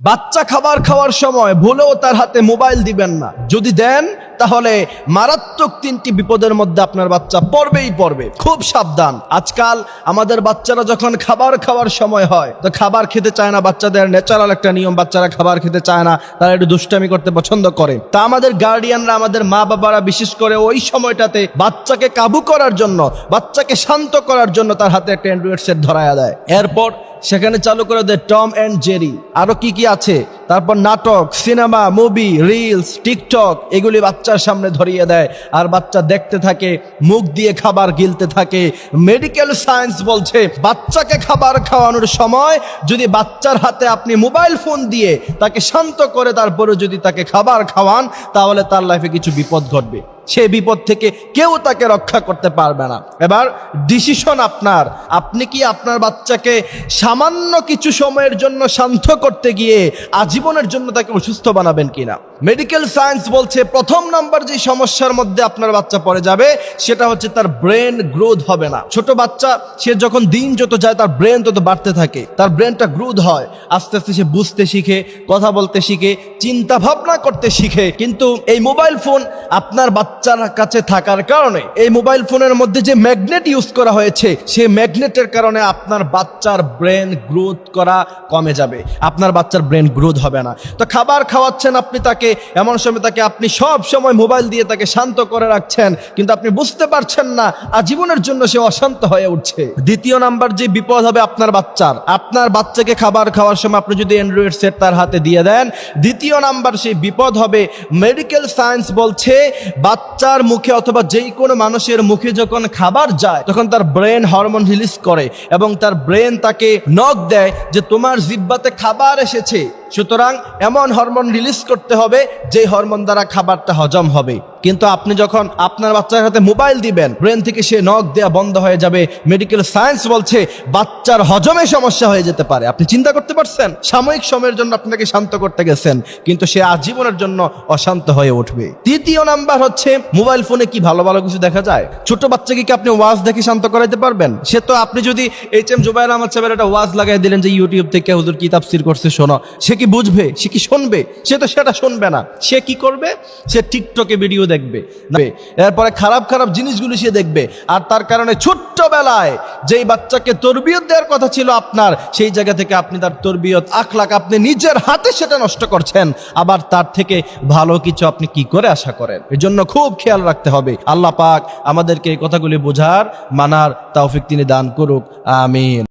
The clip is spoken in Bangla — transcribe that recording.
বাচ্চা খাবার খাওয়ার সময় ভুলেও তার হাতে মোবাইল দিবেন না। যদি দেন, তাহলে মারাত্মক তিনটি বিপদের মধ্যে আপনার বাচ্চা পড়বেই পড়বে। খুব সাবধান। আজকাল আমাদের বাচ্চারা যখন খাবার খাওয়ার সময় হয়, তো খাবার খেতে চায় না বাচ্চাদের। ন্যাচারাল একটা নিয়ম, বাচ্চারা খাবার খেতে চায় না। তারা একটু দুষ্টামি করতে পছন্দ করে। তা আমাদের গার্ডিয়ানরা আমাদের মা বাবারা বিশেষ করে ওই সময়টাতে বাচ্চাকে কাবু করার জন্য, বাচ্চাকে শান্ত করার জন্য তার হাতে একটা অ্যান্ড্রয়েড সেট ধরায়া দেয়। এরপর সেখানে চালু করে দেয় টম অ্যান্ড জেরি। আরও কি কি আছে? তারপর নাটক, সিনেমা, মুভি, রিলস, টিকটক, এগুলি বাচ্চার সামনে ধরিয়ে দেয়। আর বাচ্চা দেখতে থাকে, মুখ দিয়ে খাবার গিলতে থাকে। মেডিকেল সায়েন্স বলছে, বাচ্চাকে খাবার খাওয়ানোর সময় যদি বাচ্চার হাতে আপনি মোবাইল ফোন দিয়ে তাকে শান্ত করে তারপরে যদি তাকে খাবার খাওয়ান, তাহলে তার লাইফে কিছু বিপদ ঘটবে। সে বিপদ থেকে কেউ তাকে রক্ষা করতে পারবে না। এবার ডিসিশন আপনার। আপনি কি আপনার বাচ্চাকে সামান্য কিছু সময়ের জন্য শান্ত করতে গিয়ে আজীবনের জন্য তাকে অসুস্থ বানাবেন কিনা? মেডিকেল সায়েন্স বলছে, প্রথম নাম্বার যে সমস্যার মধ্যে আপনার বাচ্চা পড়ে যাবে, সেটা হচ্ছে তার ব্রেন গ্রোথ হবে না। ছোট বাচ্চা, সে যখন দিন যত যায়, তার ব্রেন তত বাড়তে থাকে। তার ব্রেনটা গ্রোথ হয়। আস্তে আস্তে সে বুঝতে শিখে, কথা বলতে শিখে, চিন্তা ভাবনা করতে শিখে। কিন্তু এই মোবাইল ফোন আপনার বাচ্চার কাছে থাকার কারণে এই মোবাইল ফোনের মধ্যে যে ম্যাগনেট ইউজ করা হয়েছে সেই ম্যাগনেটের কারণে আপনার বাচ্চার ব্রেন গ্রোথ করা কমে যাবে। আপনার বাচ্চার ব্রেন গ্রোথ হবে না। তো খাবার খাওয়াচ্ছেন আপনি তাকে, এমন সময় তাকে আপনি সব সময় মোবাইল দিয়ে তাকে শান্ত করে রাখছেন, কিন্তু আপনি বুঝতে পারছেন না, আজীবনের জন্য সে অশান্ত হয়ে উঠছে। দ্বিতীয় নাম্বার যে বিপদ হবে আপনার বাচ্চার, আপনার বাচ্চাকে খাবার খাওয়ার সময় আপনি যদি অ্যান্ড্রয়েড সেট তার হাতে দিয়ে দেন, দ্বিতীয় নাম্বার সেই বিপদ হবে মেডিকেল সায়েন্স বলছে বাচ্চার মুখে অথবা যেই কোনো মানুষের মুখে যখন খাবার যায়, তখন তার ব্রেন হরমোন রিলিজ করে এবং তার ব্রেন তাকে নক দেয় যে তোমার জিব্বাতে খাবার এসেছে। সুতরাং এমন হরমোন রিলিজ করতে হবে যে হরমোন দ্বারা খাবারটা হজম হবে। কিন্তু আপনি যখন আপনার বাচ্চার হাতে মোবাইল দিবেন, ব্রেন থেকে সে নখ দেওয়া বন্ধ হয়ে যাবে। মেডিকেল সায়েন্স বলছে, বাচ্চার হজমে সমস্যা হয়ে যেতে পারে। আপনি চিন্তা করতে পারছেন? সাময়িক সময়ের জন্য আপনাকে শান্ত করতে গেছেন, কিন্তু সে আজীবনের জন্য অশান্ত হয়ে উঠবে। তৃতীয় নাম্বার হচ্ছে, মোবাইল ফোনে কি ভালো ভালো কিছু দেখা যায়? ছোট বাচ্চাকে কি আপনি ওয়াজ দেখে শান্ত করাইতে পারবেন? সে তো আপনি যদি এইচ এম জুবাইর আহমদ সাহেবের একটা ওয়াজ লাগাই দিলেন যে ইউটিউব থেকে হুজুর কি তাফসির করছে শোনো। সে কি বুঝবে? সে কি শুনবে? সে তো সেটা শুনবে না। সে কি করবে? সে টিকটকে ভিডিও দেখবে এরপরে খারাপ খারাপ জিনিসগুলো সে দেখবে। আর তার কারণে ছোট্টবেলায় যেই বাচ্চাকে তরবিয়ত দেওয়ার কথা ছিল আপনার, সেই জায়গা থেকে আপনি তার তরবিয়ত আখলাক আপনি নিজের হাতে সেটা নষ্ট করছেন। আবার তার থেকে ভালো কিছু আপনি কি করে আশা করেন? এর জন্য খুব খেয়াল রাখতে হবে। আল্লাহ পাক আমাদেরকে এই কথাগুলি বোঝার, মানার তৌফিক তিনি দান করুক। আমিন।